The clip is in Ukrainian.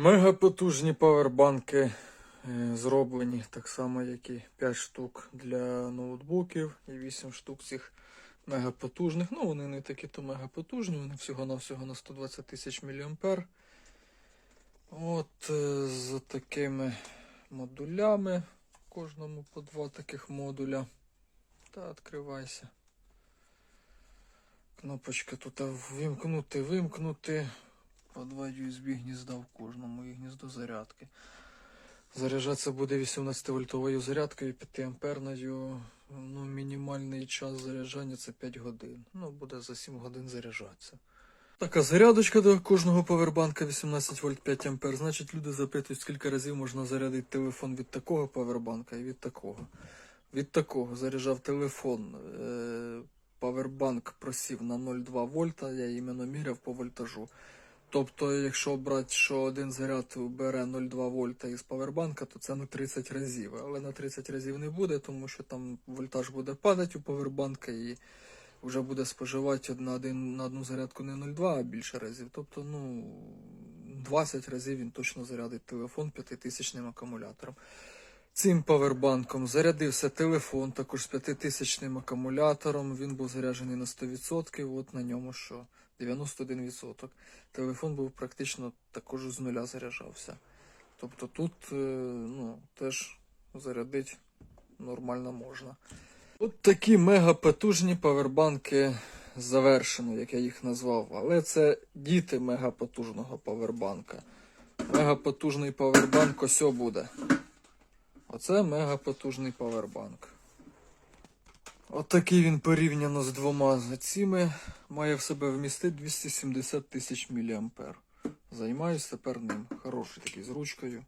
Мегапотужні павербанки е, зроблені так само, як і 5 штук для ноутбуків і 8 штук цих мегапотужних. Ну, вони не такі то мегапотужні, вони всього-навсього на 120 тисяч мА. От е, з такими модулями. Кожному по два таких модуля. Та відкривайся. Кнопочка тут вимкнути, вимкнути. По два USB гнізда в кожному і гніздо зарядки. Заряджатися буде 18 вольтовою зарядкою 5 амперною. Ну, мінімальний час заряджання це 5 годин. Ну, буде за 7 годин заряджатися. Така зарядочка до кожного павербанка 18 вольт 5 ампер. Значить, люди запитують, скільки разів можна зарядити телефон від такого павербанка і від такого. Від такого заряджав телефон. Е- павербанк просів на 0,2 вольта, я іменно міряв по вольтажу. Тобто, якщо брати, що один заряд бере 0,2 вольта із павербанка, то це на 30 разів. Але на 30 разів не буде, тому що там вольтаж буде падати у павербанка і вже буде споживати на, один, на одну зарядку не 0,2, а більше разів. Тобто, ну, 20 разів він точно зарядить телефон 5000 акумулятором. Цим павербанком зарядився телефон, також з 5000 акумулятором. Він був заряджений на 100%. От на ньому що 91%. Телефон був практично також з нуля заряджався. Тобто тут е, ну, теж зарядити нормально можна. От такі мегапотужні павербанки завершено, як я їх назвав. Але це діти мегапотужного павербанка. Мегапотужний павербанк ось буде. Оце мегапотужний павербанк. Отакий він порівняно з двома цими має в себе вмістити 270 тисяч мА. Займаюсь тепер ним. Хороший такий з ручкою.